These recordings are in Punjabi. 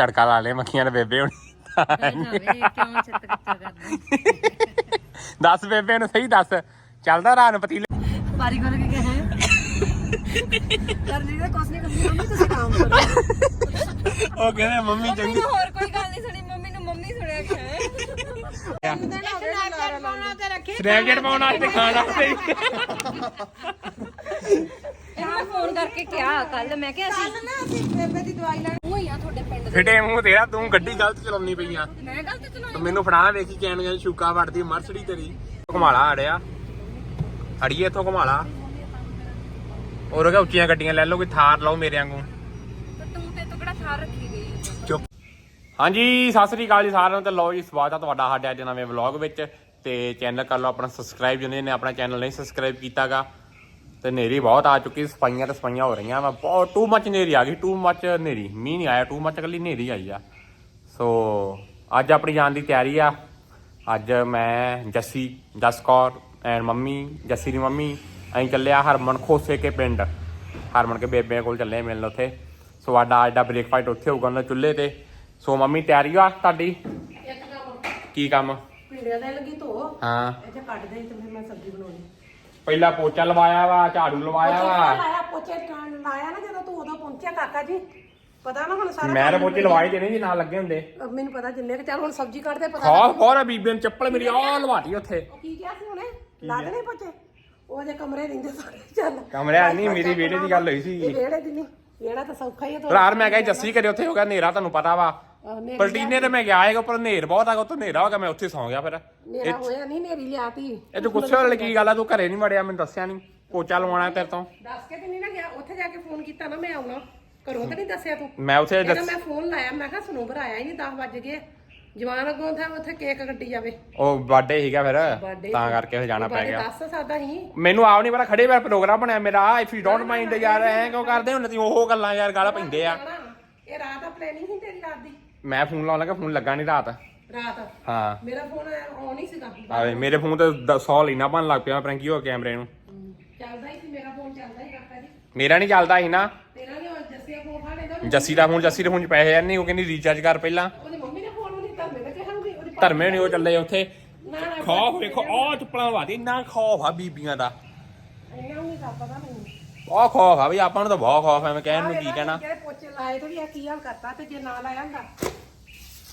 ਤੜਕਾ ਲਾ ਲਿਆ ਮੱਖੀਆਂ ਦੇ ਬੇਬੇ ਹੁਣ ਕਿਉਂ ਛੱਤ ਕੱਚਾ ਕਰਦਾ? ਦੱਸ ਬੇਬੇ ਨੂੰ ਸਹੀ ਦੱਸ। ਚੱਲਦਾ ਰਾਨ ਪਤੀਲੇ। ਬਾਰੀ ਕੋਲ ਕੇ ਕਹੇ। ਕਰ ਲਈ ਕੁਛ ਨਹੀਂ ਮੰਮੀ ਤੁਸੀਂ ਕੰਮ ਕਰੋ। ਉਹ ਕਹਿੰਦੇ ਮੰਮੀ ਚੰਗੀ ਹੋਰ ਕੋਈ ਗੱਲ ਨਹੀਂ ਸੁਣੀ ਮੰਮੀ ਨੂੰ ਮੰਮੀ ਸੁਣਿਆ ਕਿ ਹੈ ਸਨੈਪਚੈਟ ਪਾਉਣਾ ਤੇ ਰੱਖੇ। ਸਨੈਪਚੈਟ ਪਾਉਣ ਵਾਸਤੇ ਖਾਣ ਵਾਸਤੇ ਕਰਕੇ ਕਿਹਾ ਕੱਲ ਮੈਂ ਕਿਹਾ ਅਸੀਂ ਕੱਲ ਨਾ ਅਸੀਂ ਬੇਬੇ ਦੀ ਦਵਾਈ ਲੈਣ ਹੋਈ ਆ ਤੁਹਾਡੇ ਪਿੰਡ ਦੇ। ਫਿਟੇ ਮੂੰਹ ਤੇਰਾ ਤੂੰ ਗੱਡੀ ਗਲਤ ਚਲਾਉਣੀ ਪਈ ਆ। ਮੈਂ ਗਲਤ ਚਲਾਈ ਤੂੰ ਮੈਨੂੰ ਫੜਾ ਵੇਖੀ ਕਹਿਣ ਗਿਆ ਸ਼ੂਕਾ ਵੜਦੀ ਮਰਸੜੀ ਤੇਰੀ। ਘੁਮਾਲਾ ਅੜਿਆ ਅੜੀਏ ਇੱਥੋਂ ਘੁਮਾਲਾ। ਔਰ ਉਹ ਉੱਚੀਆਂ ਗੱਡੀਆਂ ਲੈ ਲਓ ਕੋਈ ਥਾਰ ਲਓ ਮੇਰੇ ਵਾਂਗੂ। ਤੇ ਤੂੰ ਤੇ ਤੂੰ ਕਿਹੜਾ ਥਾਰ ਰੱਖੀ ਗਈ ਚੁੱਪ। ਹਾਂਜੀ ਸਤਿ ਸ੍ਰੀ ਅਕਾਲ ਜੀ ਸਾਰਿਆਂ ਨੂੰ ਤੇ ਲਓ ਜੀ ਸਵਾਗਤ ਆ ਤੁਹਾਡਾ ਸਾਡੇ ਅੱਜ ਨਵੇਂ ਵਲੌਗ ਵਿੱਚ। ਤੇ ਚੈਨਲ ਕਰ ਲਓ ਆਪਣਾ ਸਬਸਕ੍ਰਾਈਬ ਜਿਹਨੇ ਨੇ ਆਪਣਾ ਚੈਨਲ ਨਹੀਂ ਸਬਸਕ੍ਰਾਈਬ ਕੀਤਾਗਾ ਤੇ ਨੇਰੀ ਬਹੁਤ ਆ ਚੁੱਕੀ ਸਫਾਈਆਂ ਤੇ ਸਫਾਈਆਂ ਹੋ ਰਹੀਆਂ ਵਾ। ਬਹੁਤ ਟੂ ਮੱਚ ਨੇਰੀ ਆ ਗਈ ਟੂ ਮੱਚ ਨੇਰੀ ਮੀਂਹ ਨਹੀਂ ਆਇਆ ਟੂ ਮੱਚ ਕੱਲੀ ਨੇਰੀ ਆਈ ਆ। ਸੋ ਅੱਜ ਆਪਣੀ ਜਾਣ ਦੀ ਤਿਆਰੀ ਆ। ਅੱਜ ਮੈਂ ਜੱਸੀ ਜਸਕੌਰ ਐਂਡ ਮੰਮੀ ਜੱਸੀ ਦੀ ਮੰਮੀ ਅਸੀਂ ਚੱਲਿਆ ਹਰਮਨ ਖੋਸੇ ਕੇ ਪਿੰਡ। ਹਰਮਨ ਕੇ ਬੇਬੇ ਕੋਲ ਚੱਲੇ ਆ ਮਿਲਣ ਉੱਥੇ। ਸੋ ਸਾਡਾ ਅੱਜ ਦਾ ਬ੍ਰੇਕਫਾਸਟ ਉੱਥੇ ਹੋਊਗਾ ਉਹਨਾਂ ਚੁੱਲ੍ਹੇ ਤੇ। ਸੋ ਮੰਮੀ ਤਿਆਰੀ ਆ ਤੁਹਾਡੀ? ਕੀ ਕੰਮ? ਭਿੰਡੀਆਂ ਦੇ ਲੱਗੀ ਧੋ। ਹਾਂ। ਇੱਥੇ ਕੱਢ ਦੇ ਤੇ ਫਿਰ ਮੈਂ ਸਬਜ਼ੀ ਬਣਾਉਣੀ। ਪਹਿਲਾਂ ਪੋਚਾ ਲਵਾਇਆ ਵਾ ਝਾੜੂ ਲਵਾਇਆ ਵਾ। ਲਾਇਆ? ਪੋਚੇ ਟਾਂ ਲਾਇਆ ਨਾ ਜਦੋਂ ਤੂੰ ਉਦੋਂ ਪਹੁੰਚਿਆ ਕਾਕਾ ਜੀ? ਪਤਾ ਨਾ ਹੁਣ ਸਾਰਾ ਮੈਂ ਤਾਂ ਪੋਚੇ ਲਵਾਏ ਨਹੀਂ ਜੀ ਨਾਲ ਲੱਗੇ ਹੁੰਦੇ। ਮੈਨੂੰ ਪਤਾ ਜਿੰਨੇ ਕਿ ਚੱਲ ਹੁਣ ਸਬਜ਼ੀ ਕੱਢਦੇ ਪਤਾ ਖਾ ਹੋਰ ਬੀਬੀ ਨੇ ਚੱਪਲ ਮੇਰੀ ਆ ਲਵਾਤੀ ਉੱਥੇ। ਉਹ ਕੀ ਕਿਹਾ ਸੀ ਉਹਨੇ? ਲਾ ਦੇਣੇ ਪੋਚੇ? ਉਹ ਜੇ ਕਮਰੇ ਰਹਿੰਦੇ ਸਾਰੇ ਚੱਲ। ਕਮਰੇ ਆ ਨਹੀਂ ਮੇਰੀ ਵਿਹੜੇ ਦੀ ਗੱਲ ਹੋਈ ਸੀ। ਇਹ ਵਿਹੜੇ ਦੀ ਨਹੀਂ ਵਿਹੜਾ ਤਾਂ ਸੌਖਾ ਹੀ ਹੈ ਤੋ ਰਾਤ ਮੈਂ ਕਿਹਾ ਜੱਸੀ ਕਰੇ ਉੱਥੇ ਹੋ ਗਿਆ ਹਨੇਰਾ ਤੁਹਾਨੂੰ ਪਤਾ ਵਾ। ਪਲਟੀਨੇ ਤੇ ਮੈਂ ਗਿਆ ਹੈਗਾ ਪਰ ਹਨੇਰ ਬਹੁਤ ਆ ਉੱਥੇ ਹਨੇਰਾ ਹੋ ਗਿਆ ਮੈਂ ਉੱਥੇ ਸੌਂ ਗਿਆ ਫਿਰ। ਨੇਰਾ ਹੋਇਆ ਨਹੀਂ ਨੇਰੀ ਲਿਆਤੀ ਇਹ ਤੂੰ ਗੁੱਸੇ ਵਾਲੀ ਕੀ ਗੱਲ ਆ ਤੂੰ ਘਰੇ ਨਹੀਂ ਵੜਿਆ ਮੈਨੂੰ ਦੱਸਿਆ ਨਹੀਂ ਪੋਚਾ ਲਵਾਉਣਾ ਤੇਰੇ ਤੋਂ। ਦੱਸ ਕੇ ਤੇ ਨਹੀਂ ਨਾ ਗਿਆ ਉੱਥੇ ਜਾ ਕੇ ਫੋਨ ਕੀਤਾ ਨਾ ਮੈਂ ਆਉਣਾ। ਘਰੋਂ ਤਾਂ ਨਹੀਂ ਦੱਸਿਆ ਤੂੰ। ਮੈਂ ਉੱਥੇ ਜਦੋਂ ਦੱਸ ਮੈਂ ਫੋਨ ਲਾਇਆ ਮੈਂ ਕਿਹਾ ਸਨੋਬਰ ਆਇਆ ਹੀ ਨਹੀਂ 10 ਵੱਜ ਗਏ। ਜਵਾਨ ਅੱਗੋਂ ਥਾ ਉੱਥੇ ਕੇਕ ਕੱਟੀ ਜਾਵੇ। ਉਹ ਬਰਥਡੇ ਸੀਗਾ ਫਿਰ Birthday ਤਾਂ ਕਰਕੇ ਫਿਰ ਜਾਣਾ ਪੈ ਬਾਰੇ ਗਿਆ। ਦੱਸ ਸਕਦਾ ਹੀ ਮੈਨੂੰ ਆਪ ਨਹੀਂ ਪਤਾ ਖੜੇ ਵਾਰ ਪ੍ਰੋਗਰਾਮ ਬਣਿਆ ਮੇਰਾ ਇਫ ਯੂ ਡੋਨਟ ਮਾਈਂਡ ਯਾਰ ਐ ਕਿਉਂ ਕਰਦੇ ਹੁਣ ਤੁਸੀਂ ਉਹ ਗੱਲਾਂ ਯਾਰ ਗਾਲਾਂ ਪੈਂਦੇ ਆ। ਇਹ ਰਾਤ ਦਾ ਪਲੈਨਿੰਗ ਸੀ ਤੇਰੀ ਰਾਤ ਦੀ? ਮੈਂ ਫੋਨ ਲਾਉਣ ਲੱਗਾ ਫੋਨ ਲੱਗਾ ਨਹੀਂ ਰਾਤ। ਰਾਤ? ਹਾਂ। ਮੇਰਾ ਫੋਨ ਆਨ ਹੀ ਸੀਗਾ। ਆਵੇ ਮੇਰੇ ਫੋਨ ਤੇ 100 ਲੈਣਾ ਬਣ ਲੱਗ ਪਿਆ ਪ੍ਰੈਂਕੀ ਹੋ ਕੈਮਰੇ ਨੂੰ। ਚੱਲਦਾ ਹੀ ਸੀ ਮੇਰਾ ਫੋਨ ਚੱਲਦਾ ਹੀ ਕਾਕਾ ਜੀ ਮੇਰਾ ਨਹੀਂ ਚੱਲਦਾ ਸੀ ਨਾ। ਤੇਰਾ ਨਹੀਂ ਜੱਸੇ ਫੋਨ ਫਾੜੇ ਦਾ ਜੱਸੀ ਦਾ ਫੋਨ ਜੱਸੀ ਦੇ ਫੋਨ 'ਚ ਪੈਸੇ ਹੈ ਨਹੀਂ ਉਹ ਕਹਿੰਦੀ ਰੀਚਾਰਜ ਕਰ ਪਹਿਲਾਂ। ਉਹਦੀ ਮੰਮੀ ਨੇ ਫੋਨ ਨਹੀਂ ਧਰਮੇ ਦਾ ਕਿਹਾ ਉਹਦੀ ਉਹਦੀ ਧਰਮੇ ਨਹੀਂ ਉਹ ਚੱਲੇ ਉੱਥੇ। ਨਾ ਨਾ ਖੌਫ ਵੇਖੋ ਆਹ ਚੱਪਲਾਂ ਵਾਦੀ ਇੰਨਾ ਖੌਫ ਆ ਬੀਬੀਆਂ ਦਾ। ਇੰਨਾ ਨਹੀਂ ਤਾਂ ਪਤਾ ਮੈਨੂੰ। ਆਹ ਖੌਫ ਆ ਵੀ ਆਪਾਂ ਨੂੰ ਤਾਂ ਬਹੁਤ ਖੌਫ ਐ ਮੈਂ ਕਹਿਣ ਨੂੰ ਕੀ ਕਹਿਣਾ। ਜਿਹੜੇ ਪੋਚੇ ਲਾਏ ਤੇ ਵੀ ਇਹ ਕੀ ਹਾਲ ਕਰਤਾ ਤੇ ਜੇ ਨਾ ਲਾਇਆ ਹੁੰਦਾ।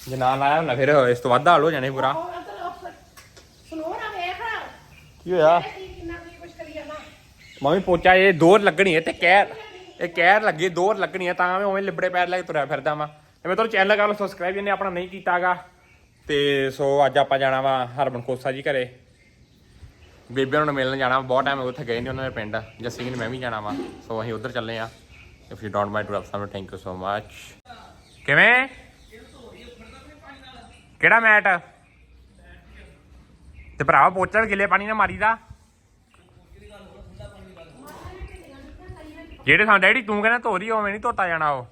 ਜੇ ਨਾ ਲਾਇਆ ਹੁੰਦਾ ਫਿਰ ਇਸ ਤੋਂ ਵੱਧ ਹਾਲ ਹੋ ਜਾਣੇ ਪੂਰਾ। ਉਹ ਅੰਦਰ ਸੁਣੋਰਾ ਵੇਖ। ਕੀ ਹੋਇਆ? ਕੀ ਕਿੰਨਾ ਕੀ ਕੁਛ ਕਰੀ ਜਾਣਾ ਮੰਮੀ ਪੋਚਾ ਇਹ ਦੋਰ ਲੱਗਣੀ ਹੈ ਤੇ ਕਹਿਰ ਇਹ ਕਹਿਰ ਲੱਗੀ ਦੋਰ ਲੱਗਣੀ ਹੈ ਤਾਂ ਮੈਂ ਉਵੇਂ ਲਿਬੜੇ ਪੈਰ ਲੈ ਕੇ ਤੁਰਿਆ ਫਿਰਦਾ ਵਾਂ। ਤੇ ਮੈਂ ਤੁਹਾਨੂੰ ਚੈਨਲ ਕਰ ਲਓ ਸਬਸਕ੍ਰਾਈਬ ਜਿਹਨੇ ਆਪਣਾ ਨਹੀਂ ਕੀਤਾਗਾ। ਤੇ ਸੋ ਅੱਜ ਆਪਾਂ ਜਾਣਾ ਵਾ ਹਰਮਨ ਕੋਸਾ ਜੀ ਘਰੇ। ਬੇਬੇ ਨੂੰ ਮਿਲਣ ਜਾਣਾ ਬਹੁਤ ਟਾਈਮ ਉੱਥੇ ਗਏ ਨਹੀਂ ਉਹਨਾਂ ਦੇ ਪਿੰਡ ਜੱਸੀ ਨੇ ਮੈਂ ਵੀ ਜਾਣਾ ਵਾ। ਸੋ ਅਸੀਂ ਉੱਧਰ ਚੱਲੇ ਆ। If you don't mind to up thank you so much ਕਿਵੇਂ? ਕਿਹੜਾ ਮੈਟ? ਤੇ ਭਰਾਵਾ ਪੋਚਾ ਵੀ ਗਿੱਲੇ ਪਾਣੀ ਨਾਲ ਮਾਰੀਦਾ ਜਿਹੜੇ ਥਾਂ ਡੈਡੀ ਤੂੰ ਕਹਿੰਦਾ ਧੋਰੀ ਉਵੇਂ ਨਹੀਂ ਧੋਤਾ ਜਾਣਾ ਉਹ।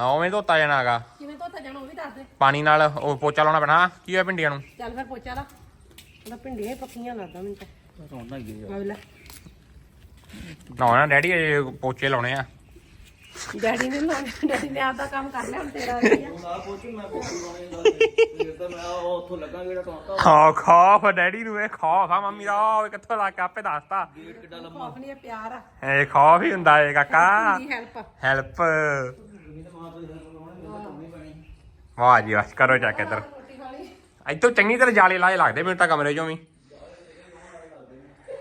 ਹਾਂ ਉਵੇਂ ਧੋਤਾ ਜਾਣਾਗਾ ਕਿਵੇਂ ਧੋਤਾ ਜਾਣਾ ਉਹ ਵੀ ਦੱਸ ਦੇ। ਪਾਣੀ ਨਾਲ ਉਹ ਪੋਚਾ ਲਾਉਣਾ ਪੈਣਾ। ਕੀ ਹੋਇਆ ਭਿੰਡੀਆਂ ਨੂੰ? ਚੱਲ ਫਿਰ ਪੋਚਾ ਲਾ। ਉਹਦਾ ਭਿੰਡੀਆਂ ਹੀ ਪੱਕੀਆਂ ਲੱਗਦਾ ਮੈਨੂੰ ਤਾਂ। ਰੋਣਾ ਹੀ ਗਿਆ ਨਾ ਡੈਡੀ ਇਹ ਪੋਚੇ ਲਾਉਣੇ ਆ। ਡੈਡੀ ਨੇ ਲਾਉਣੇ ਡੈਡੀ ਨੇ ਆਪਦਾ ਕੰਮ ਕਰ ਲਿਆ ਹੁਣ ਤੇਰਾ ਵੀ ਆ। ਖਾ ਖੌਫ ਡੈਡੀ ਨੂੰ ਇਹ ਖੌਫ ਆ ਮੰਮੀ ਦਾ ਉਹ ਕਿੱਥੋਂ ਲਾ ਕੇ ਆਪੇ ਦੱਸਤਾ। ਇਹ ਪਿਆਰ ਆ। ਇਹ ਖੌਫ ਹੀ ਹੁੰਦਾ ਏ ਕਾਕਾ। ਦੀ ਹੈਲਪ। ਹੈਲਪ ਵਾਹ ਜੀ ਵਾਹ ਕਰੋ ਚੱਕ ਇੱਧਰ। ਇੱਥੋਂ ਚੰਗੀ ਤਰ੍ਹਾਂ ਜਾਲੇ ਲਾਏ ਲੱਗਦੇ ਮੈਨੂੰ ਤਾਂ ਕਮਰੇ ਚੋਂ ਵੀ।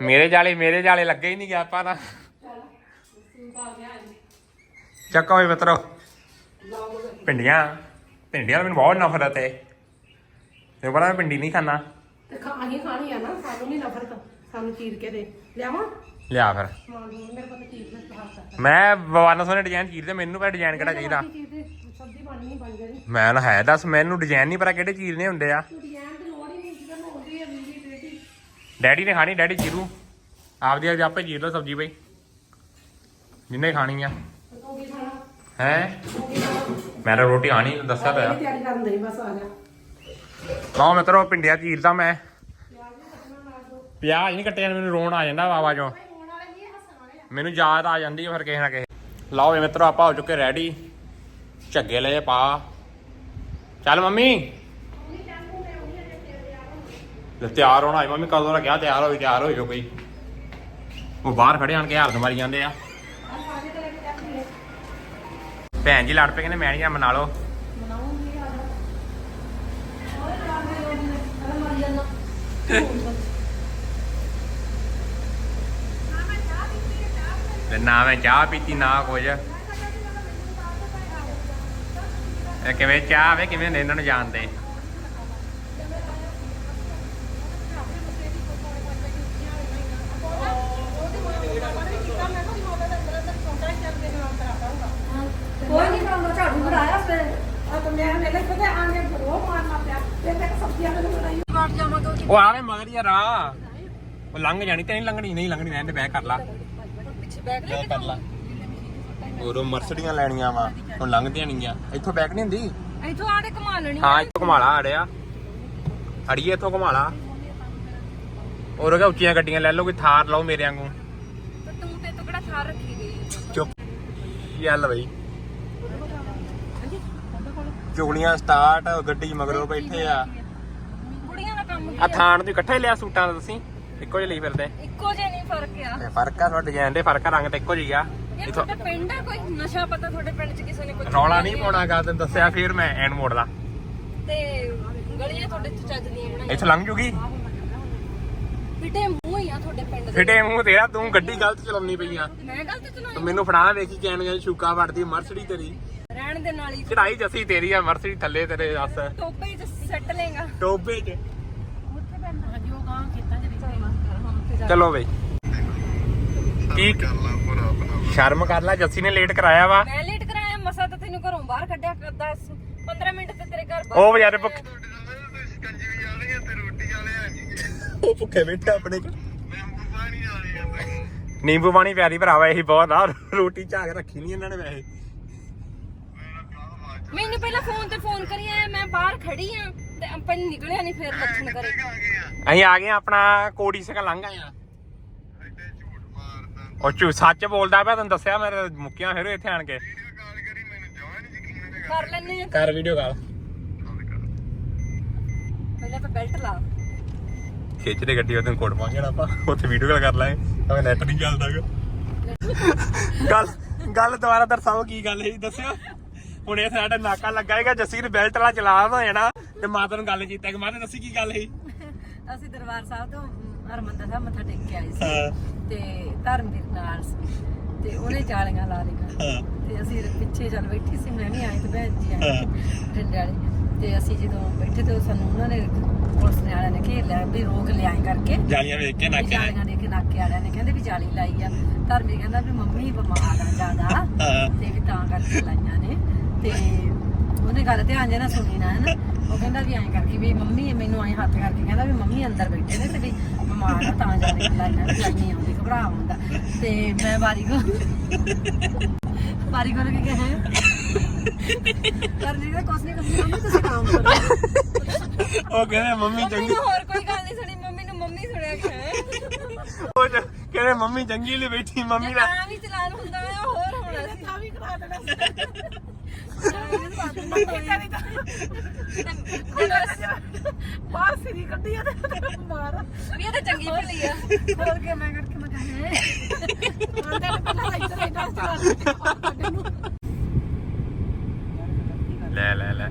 ਮੇਰੇ ਜਾਲੇ ਮੇਰੇ ਜਾਲੇ ਲੱਗੇ ਹੀ ਨਹੀਂ ਗਿਆ ਆਪਾਂ ਤਾਂ। ਚੱਕੋ ਵੀ ਮਿੱਤਰੋ। ਭਿੰਡੀਆਂ ਭਿੰਡੀਆਂ ਦਾ ਮੈਨੂੰ ਬਹੁਤ ਨਫ਼ਰਤ ਹੈ ਤੇ ਬੜਾ ਭਿੰਡੀ ਨਹੀਂ ਖਾਣਾ ਤੇ ਖਾ ਅਸੀਂ ਖਾਣੀ ਆ ਨਾ ਸਾਨੂੰ ਨਹੀਂ ਨਫ਼ਰਤ। ਸਾਨੂੰ ਚੀਰ ਕੇ ਦੇ। ਲਿਆਵਾਂ? ਲਿਆ ਫਿਰ। ਮੇਰੇ ਕੋਲ ਤਾਂ ਚੀਰ ਦੇ ਮੈਂ ਬਵਾਨਾ ਸੋਨੇ ਡਿਜ਼ਾਈਨ ਚੀਰਦੇ ਮੈਨੂੰ ਪਰ ਡਿਜ਼ਾਈਨ ਕਿਹੜਾ ਚਾਹੀਦਾ? ਚੀਰ ਨਹੀਂ ਮੈਂ ਨਾ ਹੈ ਦੱਸ ਮੈਨੂੰ ਡਿਜ਼ਾਈਨ ਨਹੀਂ ਪਤਾ ਕਿਹੜੇ ਚੀਰਨੇ ਹੁੰਦੇ ਆ। ਡਿਜ਼ਾਈਨ ਦੀ ਲੋੜ ਹੀ ਨਹੀਂ ਜਿਹਦਾ ਹੁੰਦੀ ਹੈ ਬੇਟੀ ਡੈਡੀ ਨੇ ਖਾਣੀ ਡੈਡੀ ਚੀਰੂ ਆਪਦੀ ਆਪਦੀ ਆਪੇ ਚੀਰ ਲਓ ਸਬਜ਼ੀ ਬਈ। ਜਿੰਨੇ ਖਾਣੀ ਆ। ਤੂੰ ਕੀ ਖਾਣਾ? ਹੈ? ਤੂੰ ਕੀ ਖਾਣਾ? ਮੈਂ ਤਾਂ ਰੋਟੀ ਆਣੀ ਦੱਸਿਆ ਤਾਂ ਇਹ ਤਿਆਰੀ ਕਰਨ ਦੇ ਬਸ ਆ ਜਾ। ਲਓ ਮਿੱਤਰੋ ਪਿੰਡਿਆ ਚੀਰਦਾ ਮੈਂ। ਪਿਆਜ਼ ਨਹੀਂ ਕੱਟੇ ਜਾਂਦੇ ਮੈਨੂੰ ਰੋਣ ਆ ਜਾਂਦਾ ਵਾਵਾ ਚੋਂ। ਆ। ਮੈਨੂੰ ਯਾਦ ਆ ਜਾਂਦੀ ਹੈ ਫਿਰ ਕਿਸੇ ਨਾ ਕਿਸੇ। ਲਓ ਵੀ ਮਿੱਤਰੋ ਆਪਾਂ ਹੋ ਚੁੱਕੇ ਰੈਡੀ ਝੱਗੇ ਲੈ ਪਾ। ਚੱਲ ਮੰਮੀ। ਲੈ ਤਿਆਰ ਹੋਣਾ ਹੈ ਮੰਮੀ, ਕਦੋਂ ਦਾ ਕਿਹਾ ਤਿਆਰ ਹੋਈ, ਤਿਆਰ ਹੋ ਜਾਓ ਕੋਈ ਉਹ ਬਾਹਰ ਖੜੇ ਆਣ ਕੇ ਹਾਰਦ ਮਾਰੀ ਜਾਂਦੇ ਆ। ਭੈਣ ਜੀ ਲੜ ਪਏ, ਕਹਿੰਦੇ ਮੈਂ ਨਹੀਂ ਮਨਾ ਲਓ। ਨਾ ਮੈਂ ਚਾਹ ਪੀਤੀ, ਨਾ ਕੁਝ। ਇਹ ਕਿਵੇਂ ਚਾਹ ਵੇ ਕਿਵੇਂ ਇਹਨਾਂ ਨੂੰ ਜਾਣਦੇ ਕੋਈ ਨਹੀਂ ਕੰਮ ਝਾੜੂ ਫੜਾਇਆ ਸਵੇਰੇ ਆ ਤਾਂ ਮੈਂ ਹਲੇ ਕਿਤੇ ਆਂਗੇ ਉਹ ਮਾਰਨਾ ਪਿਆ ਤੇ ਮੈਂ ਸਬਜ਼ੀਆਂ ਨੂੰ ਬਣਾਈ। ਕੱਟ ਜਾਵਾਂਗਾ ਉਹ ਆਵੇ ਮਗਰ ਯਾਰ ਆ। ਉਹ ਲੰਘ ਜਾਣੀ ਤੇ ਨਹੀਂ ਲੰਘਣੀ ਨਹੀਂ ਲੰਘਣੀ ਰਹਿਣ ਦੇ ਬੈਕ ਕਰ ਲਾ। ਪਿੱਛੇ ਬੈਗ ਲੈ ਬੈਕ ਕਰ ਲਾ। ਉਰੋਂ ਮਰਸਡੀਆਂ ਲੈਣੀਆਂ ਵਾ ਹੁਣ ਲੰਘਦੀਆਂ ਨਹੀਂ ਆ ਇੱਥੋਂ ਬੈਕ ਨਹੀਂ ਹੁੰਦੀ? ਇੱਥੋਂ ਆੜੇ ਕਮਾ ਲੈਣੀ ਹਾਂ ਇੱਥੋਂ ਘੁਮਾ ਲਾ ਅੜਿਆ ਅੜੀਏ ਇੱਥੋਂ ਘੁਮਾ ਲਾ। ਹੋਰ ਕਿ ਉੱਚੀਆਂ ਗੱਡੀਆਂ ਲੈ ਲਓ ਕੋਈ ਥਾਰ ਲਓ ਮੇਰੇ ਵਾਂਗੂ। ਤੇ ਤੂੰ ਤੇ ਟੁਕੜਾ ਥਾਰ ਰੱਖੀ ਗਈ ਚੁੱਪ ਚੱਲ ਬਈ? ਚੁਗਲੀਆਂ ਸਟਾਰਟ ਗੱਡੀ ਮਗਰੋਂ ਬੈਠੇ ਆ। ਕੁੜੀਆਂ ਦਾ ਕੰਮ ਆ ਥਾਣ ਤੁਸੀਂ ਇਕੱਠੇ ਲਿਆ ਸੂਟਾਂ ਦਾ ਤੁਸੀਂ? ਇੱਕੋ ਜਿਹੇ ਲਈ ਫਿਰਦੇ। ਇੱਕੋ ਜਿਹੇ ਨਹੀਂ ਫ਼ਰਕ ਆ। ਫ਼ਰਕ ਆ ਤੁਹਾਡੇ ਡਿਜ਼ਾਈਨ ਦੇ ਫ਼ਰਕ ਆ ਰੰਗ ਤੇ ਇੱਕੋ ਜਿਹਾ ਇਹ ਇਥੋਂ ਤੁਹਾਡਾ ਪਿੰਡ ਆ? ਕੋਈ ਨਸ਼ਾ ਪਤਾ ਤੁਹਾਡੇ ਪਿੰਡ 'ਚ ਕਿਸੇ ਨੇ ਕੋਈ ਰੌਲਾ ਨਹੀਂ ਪਾਉਣਾ ਗਾ ਤੈਨੂੰ ਦੱਸਿਆ ਫਿਰ ਮੈਂ ਐਨ ਮੋੜਦਾ ਤੇ ਗਲੀਆਂ ਤੁਹਾਡੇ ਤੋਂ ਚੱਜ ਦੀਆਂ ਬਣਾਈਆਂ? ਇੱਥੋਂ ਲੰਘ ਜੂਗੀ। ਫਿੱਟੇ ਮੂੰਹ ਹੀ ਆ ਤੁਹਾਡੇ ਪਿੰਡ ਦੇ। ਫਿਟੇ ਮੂੰਹ ਤੇਰਾ ਤੂੰ ਗੱਡੀ ਗਲਤ ਚਲਾਉਣੀ ਪਈ ਆ। ਮੈਂ ਗਲਤ ਚਲਾਈ ਤੂੰ ਮੈਨੂੰ ਫੜਾ ਵੇਖੀ ਕਹਿਣ ਗਿਆ ਸ਼ੂਕਾ ਵੜਦੀ ਤੇਰੀ। ਰਹਿਣ ਦੇ ਨਾਲ ਹੀ। ਚੜਾਈ ਜੱਸੀ ਤੇਰੀ ਆ ਮਰਸਡੀ ਥੱਲੇ ਤੇਰੇ ਦੱਸ। ਟੋਪੇ 'ਚ ਸੱਟ ਲੇਗਾ ਟੋਬੇ 'ਚ। ਚਲੋ ਬਈ। ਕੀ ਸ਼ਰਮ ਕਰ ਲੈ ਜੱਸੀ ਨੇ ਲੇਟ ਕਰਾਇਆ ਵਾ। ਮੈਂ ਲੇਟ ਕਰਾਇਆ ਮਸਾ ਤਾਂ ਤੈਨੂੰ ਘਰੋਂ ਬਾਹਰ ਕੱਢਿਆ 10 15 ਮਿੰਟ ਤੇ ਤੇਰੇ ਘਰ ਬਾਹਰ ਉਹ ਵਿਚਾਰੇ ਭੁੱਖ ਉਹ ਭੁੱਖੇ ਬੈਠੇ ਆਪਣੇ। ਨਿੰਬੂ ਪਾਣੀ ਪਿਆਰੀ ਭਰਾਵਾ ਇਹੀ ਬਹੁਤ ਆ। ਰੋਟੀ ਝਾਕ ਰੱਖੀ ਨਹੀਂ ਇਹਨਾਂ ਨੇ ਵੈਸੇ। ਮੈਨੂੰ ਪਹਿਲਾਂ ਫੋਨ ਤੇ ਫੋਨ ਕਰੀ ਆਇਆ ਮੈਂ ਬਾਹਰ ਖੜੀ ਆ ਤੇ ਆਪਾਂ ਨਿਕਲਿਆ ਨਹੀਂ ਫਿਰ ਲੱਛਣ ਕਰੇ। ਅਸੀਂ ਆ ਗਏ ਆਂ ਆਪਣਾ ਕੋੜੀ ਸਕਾ ਲੰਘ ਆਏ ਆ। ਉਹ ਚੂ ਸੱਚ ਬੋਲਦਾ ਪਿਆ ਤੈਨੂੰ ਦੱਸਿਆ ਮੇਰੇ ਮੁੱਕੀਆਂ ਫਿਰ ਇੱਥੇ ਆਣ ਕੇ। ਕਰ ਲੈਨੇ ਆ। ਕਰ ਵੀਡੀਓ ਕਾਲ ਪਹਿਲਾਂ ਤਾਂ ਬੈਲਟ ਲਾ। ਖਿੱਚ ਦੇ ਗੱਡੀ ਉਹਦੇ ਕੋਟ ਜਾਣਾ ਆਪਾਂ। ਉੱਥੇ ਵੀਡੀਓ ਕਾਲ ਕਰ ਲਾਂਗੇ ਤਾਂ ਨੈਟ ਨਹੀਂ ਚੱਲਦਾਗਾ। ਗੱਲ ਗੱਲ ਦੁਬਾਰਾ ਦਰਸਾਓ ਕੀ ਗੱਲ ਹੈ ਦੱਸਿਓ। ਹੁਣ ਇਹ ਸਾਡਾ ਨਾਕਾ ਲੱਗਾ ਹੈਗਾ ਜੱਸੀ ਨੇ ਬੈਲਟ ਵਾਲਾ ਚਲਾ ਹੋ ਜਾਣਾ ਤੇ ਮਾਤਾ ਨੂੰ ਗੱਲ ਕੀਤਾ ਕਿ ਮਾਤਾ ਦੱਸੀ ਕੀ ਗੱਲ ਹੈ ਅਸੀਂ ਦਰਬਾਰ ਸਾਹਿਬ ਤੋਂ ਹਰਮੰਦਰ ਸਾਹਿਬ ਮੱਥਾ ਟੇਕ ਕੇ ਆਏ ਸੀ। ਹਾਂ। ਤੇ ਧਰਮਵੀਰ ਨਾਲ ਸੀ। ਤੇ ਉਹਨੇ ਜਾਲੀਆਂ ਲਾ ਲਈਆਂ। ਹਾਂ। ਤੇ ਅਸੀਂ ਪਿੱਛੇ ਚੱਲ ਬੈਠੀ ਸੀ ਮੈਂ ਵੀ ਆਈ ਤੇ ਭੈਣ ਜੀ ਆਏ ਠੰਡੇ ਵਾਲੇ। ਤੇ ਅਸੀਂ ਜਦੋਂ ਬੈਠੇ ਤੇ ਸਾਨੂੰ ਉਹਨਾਂ ਨੇ ਪੁਲਿਸ ਨੇ ਵਾਲਿਆਂ ਨੇ ਘੇਰ ਲਿਆ ਵੀ ਰੋਕ ਲਿਆਏ ਕਰਕੇ। ਜਾਲੀਆਂ ਵੇਖ ਕੇ ਵੀ ਨਾਕੇ ਆਏ। ਜਾਲੀਆਂ ਦੇ ਕੇ ਨਾਕੇ ਵਾਲਿਆਂ ਨੇ ਕਹਿੰਦੇ ਵੀ ਜਾਲੀ ਲਾਈ ਆ। ਧਰਮਵੀਰ ਕਹਿੰਦਾ ਵੀ ਮੰਮੀ ਬਿਮਾਰ ਆ ਜ਼ਿਆਦਾ। ਹਾਂ। ਤੇ ਵੀ ਤਾਂ ਕਰਕੇ ਲਾਈਆਂ ਨੇ। ਤੇ ਉਹਨੇ ਗੱਲ ਧਿਆਨ ਜਨਾ ਸੁਣੀ ਨਾ ਹੈ ਨਾ ਉਹ ਕਹਿੰਦਾ ਵੀ ਐਂ ਕਰਕੇ ਵੀ ਮੰਮੀ ਮੈਨੂੰ ਐਂ ਹੱਥ ਕਰਕੇ ਕਹਿੰਦਾ ਵੀ ਮੰਮੀ ਅੰਦਰ ਬੈਠੇ ਨੇ ਤੇ ਵੀ ਬਿਮਾਰ ਆ ਤਾਂ ਜਾ ਕੇ ਲਾਈਆਂ ਲਾਈਆਂ ਆਉਂਦੀ ਘਬਰਾ ਹੁੰਦਾ ਤੇ ਮੈਂ ਵਾਰੀ ਕੋ ਵਾਰੀ ਕੋਲ ਕੀ ਕਹੇ ਕਰਨੀ ਦਾ ਕੁਛ ਨਹੀਂ ਕਰਨੀ ਮੰਮੀ ਤੁਸੀਂ ਕੰਮ ਕਰੋ ਉਹ ਕਹਿੰਦੇ ਮੰਮੀ ਮੰਮੀ ਚੰਗੀ ਨੂੰ ਹੋਰ ਕੋਈ ਗੱਲ ਨਹੀਂ ਸੁਣੀ ਮੰਮੀ ਨੂੰ ਮੰਮੀ ਸੁਣਿਆ ਕਿ ਉਹ ਚ- ਕਹਿੰਦੇ ਮੰਮੀ ਚੰਗੀ ਲਈ ਬੈਠੀ ਮੰਮੀ ਦਾ ਤਾਂ ਵੀ ਚਲਾਨ ਹੁੰਦਾ ਆ ਹੋਰ ਹੋਣਾ ਸੀ ਤਾਂ ਵੀ ਕਰਾ ਦੇਣਾ ਬਾਹਰ ਸਿਰੀ ਕੱਢੀ ਆ ਤੇ ਮਾਰ ਵੀ ਇਹ ਤਾਂ ਚੰਗੀ ਭਲੀ ਆ ਹੋਰ ਕੇ ਮੈਂ ਕਰਕੇ ਮੈਂ ਕਹੇ ਆਂਦੇ ਨੇ ਪਹਿਲਾਂ ਇੱਧਰ ਇੱਧਰ ਚਲਾ ਲੈ ਲੈ ਲੈ।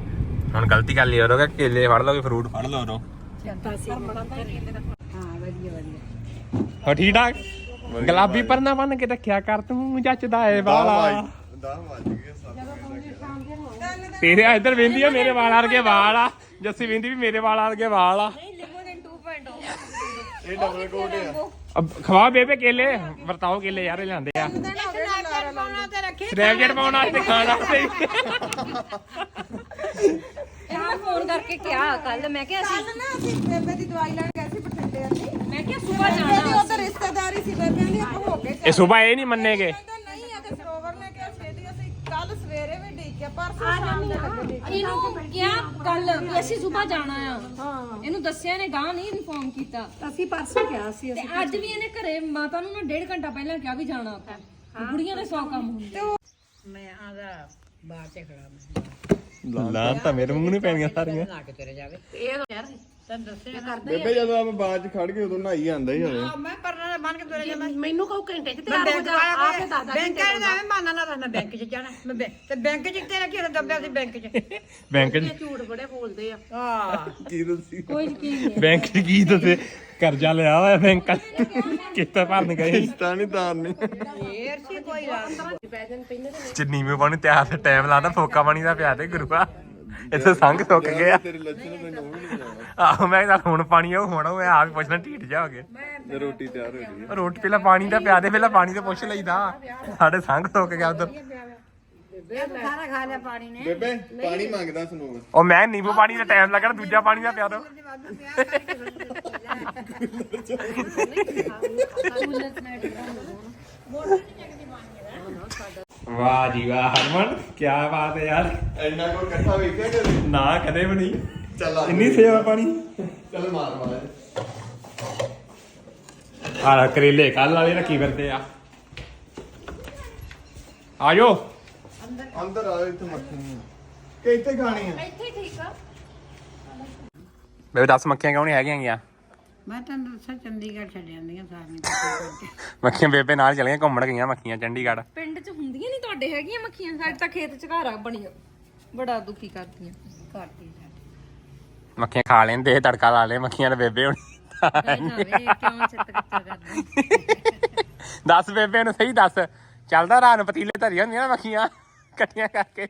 ਹੁਣ ਗਲਤੀ ਕਰ ਲਈ ਉਹਰੋਗਾ ਕੇਲੇ ਫੜ ਲਓਗੇ ਫਰੂਟ ਫੜ ਲਓ ਸੀ ਹਾਂ ਵਧੀਆ ਵਧੀਆ ਹੋ ਠੀਕ? ਠਾਕ ਗੁਲਾਬੀ ਪਰਨਾ ਬੰਨ ਕੇ ਰੱਖਿਆ ਕਰ ਤੂੰ ਜੱਚਦਾ ਏ ਵਾਲਾ। ਤੇਰੇ ਇੱਧਰ ਵੇਂਦੀ ਆ ਮੇਰੇ ਵਾਲ ਵਰਗੇ ਵਾਲ ਆ। ਜੱਸੀ ਵੇਂਦੀ ਵੀ ਮੇਰੇ ਵਾਲ ਵਰਗੇ ਵਾਲ ਆ। ਲਿਮੋਨਨ 2.0 ਇਹ ਡਬਲ ਕੋਟ ਆ। ਖਵਾ ਬੇਬੇ ਕੇਲੇ ਵਰਤਾਓ ਕੇਲੇ ਯਾਰ ਇਹ ਲਿਆਂਦੇ ਆ। ਸਨੈਪਚੈਟ ਪਾਉਣ ਵਾਸਤੇ ਖਾਣ ਵਾਸਤੇ ਮੈਂ ਫੋਨ ਕਰਕੇ ਕਿਹਾ ਕੱਲ ਮੈਂ ਕਿਹਾ ਅਸੀਂ ਨਾ ਅਸੀਂ ਬੇਬੇ ਦੀ ਦਵਾਈ ਲੈਣ ਗਏ ਸੀ ਬਠਿੰਡੇ ਅਸੀਂ ਮੈਂ ਕਿਹਾ ਦੀ ਜਾਣਾ ਉਧਰ ਰਿਸ਼ਤੇਦਾਰੀ ਸੀ ਬੇਬੇ ਦੀ ਆਪਾਂ ਹੋ ਕੇ ਇਹ ਸਵੇਰ ਇਹ ਨਹੀਂ ਮੰਨੇਗੇ। ਸਵੇਰੇ ਵੀ ਡੀਕਿਆ ਪਰਸੋਂ ਸ਼ਾਮ ਨੂੰ ਲੱਗੇ ਡੀਕ ਇਹਨੂੰ ਕਿਹਾ ਕੱਲ ਵੀ ਅਸੀਂ ਸੁਬਾ ਜਾਣਾ ਆ। ਇਹਨੂੰ ਦੱਸਿਆ ਨੇ ਗਾਂ ਨਹੀਂ ਇਨਫੋਰਮ ਕੀਤਾ। ਅਸੀਂ ਪਰਸੋਂ ਕਿਹਾ ਸੀ ਤੇ ਅੱਜ ਵੀ ਇਹਨੇ ਘਰੇ ਮਾਤਾ ਨੂੰ ਨਾ ਡੇਢ ਘੰਟਾ ਪਹਿਲਾਂ ਕਿਹਾ ਵੀ ਜਾਣਾ ਆਪਾਂ। ਬੁੜੀਆਂ ਦੇ ਸੌ ਕੰਮ ਹੁੰਦੇ। ਮੈਂ ਆਦਾ ਬਾਹਰ ਤੇ ਖੜਾ ਮੈਂ। ਲਾਂ ਤਾਂ ਮੇਰੇ ਮੂੰਹ ਨਹੀਂ ਪੈਣੀਆਂ ਸਾਰੀਆਂ। ਲਾ ਕੇ ਤੁਰੇ ਜਾਵੇ। ਇਹ ਤਾਂ ਯਾਰ ਤੈਨੂੰ ਦੱਸਿਆ ਬੇਬੇ ਜਦੋਂ ਆਪਾਂ ਬਾਅਦ ਚ ਖੜ ਗਏ ਉਦੋਂ ਨਹਾਈ ਆਂਦਾ ਹੀ ਹਲੇ। ਮੈਂ ਪਰਨਾ ਬਣ ਕੇ ਤੁਰੇ ਜਾ ਮੈਂ ਮੈਨੂੰ ਕਹੋ ਘੰਟੇ ਚ ਤਿਆਰ ਹੋ ਜਾ ਆ ਕੇ ਦੱਸ ਬੈਂਕ ਵਾਲੇ ਦਾ ਐਵੇਂ ਮਾਨਾ ਨਾ ਰਹਿਣਾ ਬੈਂਕ 'ਚ ਜਾਣਾ। ਮੈਂ ਬੈ- ਤੇ ਬੈਂਕ 'ਚ ਤੇਰਾ ਕੀ ਦੱਬਿਆ ਸੀ ਬੈਂਕ 'ਚ। ਬੈਂਕ 'ਚ ਝੂਠ ਬੜੇ ਬੋਲਦੇ ਆ। ਹਾਂ। ਕੀ ਦੱਸੀ? ਬੈਂਕ 'ਚ ਕੀ ਦੱਸੇ? ਕਰਜ਼ਾ ਲਿਆ ਹੋਇਆ ਬੈਂਕ ਕਿਸ਼ਤਾਂ ਭਰਨ ਗਏ। ਤਾਂ ਨਹੀਂ ਤਾਂ ਨਹੀਂ ਫੇਰ ਸੀ ਕੋਈ ਰਾਤ। ਚੰਨੀ ਮੇ ਪਾਣੀ ਤਿਆਰ ਤੇ ਟਾਈਮ ਲਾਦਾ ਫੋਕਾ ਪਾਣੀ ਦਾ ਪਿਆ ਤੇ ਗੁਰੂਆ। ਇੱਥੇ ਸੰਗ ਸੁੱਕ ਗਿਆ ਤੇਰੇ ਲੱਛਣ ਮੈਨੂੰ ਉਹ ਵੀ ਨਹੀਂ ਆਹੋ ਮੈਂ ਚੱਲ ਹੁਣ ਪਾਣੀ ਆਉ ਹੁਣ ਮੈਂ ਆਪ ਹੀ ਪੁੱਛਣਾ ਢੀਠ ਜਾ ਹੋ ਗਏ ਰੋਟੀ ਤਿਆਰ ਹੋ ਗਈ। ਰੋਟੀ ਪਹਿਲਾਂ ਪਾਣੀ ਦਾ ਪਿਆ ਦੇ ਪਹਿਲਾਂ ਪਾਣੀ ਤੇ ਪੁੱਛ ਲਈਦਾ ਸਾਡੇ ਸੰਗ ਸੁੱਕ ਗਿਆ ਉਧਰ ਸਾਰਾ ਖਾ ਲਿਆ ਪਾਣੀ ਨੇ ਬੇਬੇ ਪਾਣੀ ਮੰਗਦਾ ਸਨੋਰ ਉਹ ਮੈਂ ਨਿੰਬੂ ਪਾਣੀ ਦਾ ਟਾਈਮ ਲੱਗਣਾ ਦੂਜਾ ਪਾਣੀ ਦਾ ਪਿਆ ਦੋ ਵਾਹ ਜੀ ਵਾਹ ਹਰਮਨ ਕੀ ਬਾਤ ਹੈ ਯਾਰ। ਇੰਨਾ ਕੋ ਇਕੱਠਾ ਵੇਖਿਆ ਕਦੇ ਨਾ ਕਦੇ ਵੀ ਨਹੀਂ। ਚੱਲ ਆ ਇੰਨੀ ਸੇਵਾ ਪਾਣੀ। ਚੱਲ ਮਾਰ ਮਾਰ। ਆਹ ਕਰੇਲੇ ਕੱਲ ਵਾਲੇ ਰੱਖੀ ਫਿਰਦੇ ਆ। ਆਜੋ ਅੰਦਰ ਆ ਇੱਥੇ ਮੱਖੀ ਕਿ ਇੱਥੇ ਖਾਣੀ ਆ? ਇੱਥੇ ਠੀਕ ਆ। ਬੇਬੇ 10 ਮੱਖੀਆਂ ਕਿਉਂ ਨਹੀਂ ਹੈਗੀਆਂ ਗਿਆ? ਮੈਂ ਤੈਨੂੰ ਦੱਸਾਂ ਚੰਡੀਗੜ੍ਹ ਛੱਡ ਜਾਂਦੀਆਂ ਸਾਰੀਆਂ ਮੱਖੀਆਂ ਬੇਬੇ ਨਾਲ ਚਲੀਆਂ ਘੁੰਮਣ ਗਈਆਂ ਮੱਖੀਆਂ ਚੰਡੀਗੜ੍ਹ। ਪਿੰਡ 'ਚ ਹੁੰਦੀਆਂ ਨਹੀਂ ਤੁਹਾਡੇ ਹੈਗੀਆਂ ਮੱਖੀਆਂ? ਸਾਡੇ ਤਾਂ ਖੇਤ 'ਚ ਘਰ ਆ ਬਣੀ ਬੜਾ ਦੁਖੀ ਕਰਦੀਆਂ। ਕਰਦੀ ਮੱਖੀਆਂ ਖਾ ਲੈਂਦੇ ਤੜਕਾ ਲਾ ਲੈ ਮੱਖੀਆਂ ਦੇ ਬੇਬੇ ਹੁਣ ਜਾਵੇ ਕਿਉਂ ਚਿੱਤ ਕੱਚਾ ਕਰਦਾ ਦੱਸ ਬੇਬੇ ਨੂੰ ਸਹੀ ਦੱਸ। ਚੱਲਦਾ ਰਾਤ ਨੂੰ ਪਤੀਲੇ ਧਰੀਆਂ ਹੁੰਦੀਆਂ ਨਾ ਮੱਖੀਆਂ ਇਕੱਠੀਆਂ ਕਰਕੇ।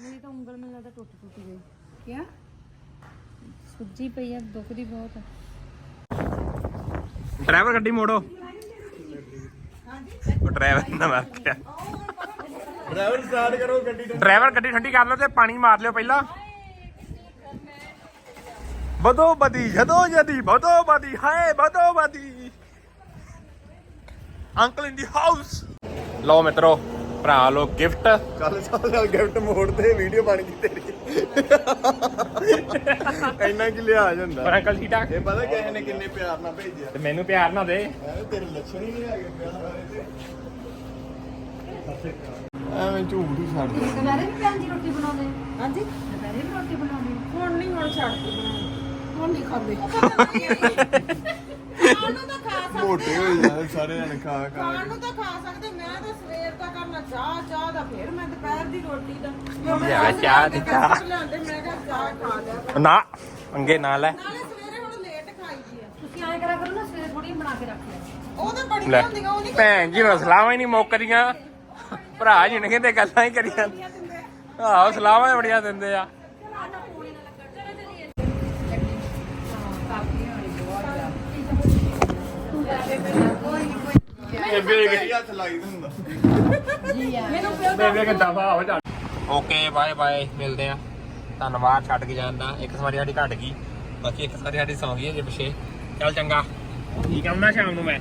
ਮੇਰੀ ਤਾਂ ਉਂਗਲ ਮੈਨੂੰ ਲੱਗਦਾ ਟੁੱਟ ਟੁੱਟ ਗਈ। ਕਿਆ? ਸੁੱਜੀ ਪਈ ਆ ਦੁਖਦੀ ਬਹੁਤ ਆ ਡਰਾਈਵਰ ਗੱਡੀ ਮੋੜੋ। ਉਹ ਡਰਾਈਵਰ ਨਾ ਮਾਰ ਗਿਆ ਡਰਾਈਵਰ ਸਟਾਰਟ ਕਰੋ ਗੱਡੀ ਡਰਾਈਵਰ ਗੱਡੀ ਠੰਡੀ ਕਰ ਲਓ ਤੇ ਪਾਣੀ ਮਾਰ ਲਿਓ ਪਹਿਲਾਂ। ਬਦੋ ਬਦੀ ਜਦੋਂ ਜਦੀ ਬਦੋ ਬਦੀ ਹਾਏ ਬਦੋ ਬਦੀ ਅੰਕਲ ਇਨ ਦੀ ਹਾਊਸ ਲਓ ਮਿੱਤਰੋ ਭਰਾ ਲੋ ਗਿਫਟ। ਕੱਲ ਸਾਲ ਗਿਫਟ ਮੋੜਦੇ ਵੀਡੀਓ ਬਣ ਗਈ ਤੇਰੀ। ਇੰਨਾ ਕਿ ਲਿਆ ਜਾਂਦਾ। ਪਰ ਅੰਕਲ ਠੀਕ ਠਾਕ ਇਹ ਪਤਾ ਕਿਸੇ ਨੇ ਕਿੰਨੇ ਪਿਆਰ ਨਾਲ ਭੇਜਿਆ। ਤੇ ਮੈਨੂੰ ਪਿਆਰ ਨਾ ਦੇ। ਤੇਰੇ ਲੱਛਣ ਹੀ ਨਹੀਂ ਹੈਗੇ ਪਿਆਰ ਵਾਲੇ ਤੇ ਐਵੇਂ ਝੂਠ ਹੀ ਛੱਡ ਦੇ। ਦੁਪਹਿਰੇ ਵੀ ਭੈਣ ਜੀ ਰੋਟੀ ਬਣਾਉਂਦੇ? ਹਾਂਜੀ? ਦੁਪਹਿਰੇ ਵੀ ਰੋਟੀ ਬਣਾਉਂਦੇ? ਹੁਣ ਨਹੀਂ ਹੁਣ ਛੱਡ ਕੇ ਬਣਾਉਣੀ ਹੁਣ ਨਹੀਂ ਖਾਂਦੇ। ਖਾਣ ਨੂੰ ਤਾਂ ਮੋਟੇ ਹੋਈ ਜਾਂਦੇ ਸਾਰੇ ਜਣੇ ਖਾ ਖਾ ਖਾਣ ਨੂੰ ਤਾਂ ਖਾ ਸਕਦੇ ਮੈਂ ਤਾਂ ਸਵੇਰ ਦਾ ਕਰਨਾ ਚਾਹ ਚਾਹ ਦਾ ਫਿਰ ਮੈਂ ਦੁਪਹਿਰ ਦੀ ਰੋਟੀ ਦਾ। ਲਿਆ ਚਾਹ ਦੀ ਚਾਹ। ਲਿਆਂਦੇ ਮੈਂ ਕਿਹਾ ਚਾਹ ਖਾ ਲਿਆ ਨਾ ਅੰਗੇ ਨਾ ਲੈ। ਨਾਲੇ ਸਵੇਰੇ ਹੁਣ ਲੇਟ ਖਾਈ ਦੀ ਆ। ਤੁਸੀਂ ਐਂ ਕਰਿਆ ਕਰੋ ਨਾ ਸਵੇਰੇ ਥੋੜੀ ਬਣਾ ਕੇ ਰੱਖ ਲਿਆ। ਉਹ ਤਾਂ ਲੈ ਬੜੀਆਂ ਹੁੰਦੀਆਂ ਉਹ ਨਹੀਂ ਭੈਣ ਜੀ ਨੂੰ ਸਲਾਹਾਂ ਹੀ ਨਹੀਂ ਮੁੱਕਦੀਆਂ। ਭਰਾ ਜੀ ਨੇ ਕਹਿੰਦੇ ਗੱਲਾਂ ਹੀ ਕਰੀਆਂ। ਆਹੋ ਸਲਾਹਾਂ ਹੀ ਬੜੀਆਂ ਦਿੰਦੇ ਆ। ਬੇਬੇ ਗਈ ਹੱਥ ਲਾਈ ਹੁੰਦਾ ਬੇਬੇ ਕਿ ਦਫਾ ਹੋ। ਜਾ ਓਕੇ ਬਾਏ ਬਾਏ ਮਿਲਦੇ ਆ ਧੰਨਵਾਦ, ਛੱਡ ਕੇ ਜਾਣ ਦਾ। ਇੱਕ ਸਵਾਰੀ ਸਾਡੀ ਘਟ ਗਈ। ਬਾਕੀ ਇੱਕ ਸਵਾਰੀ ਸਾਡੀ ਸੌਂ ਗਈ ਹੈ ਜੇ ਪਿਛੇ। ਚੱਲ ਚੰਗਾ। ਠੀਕ ਆਉਣਾ ਸ਼ਾਮ ਨੂੰ ਮੈਂ।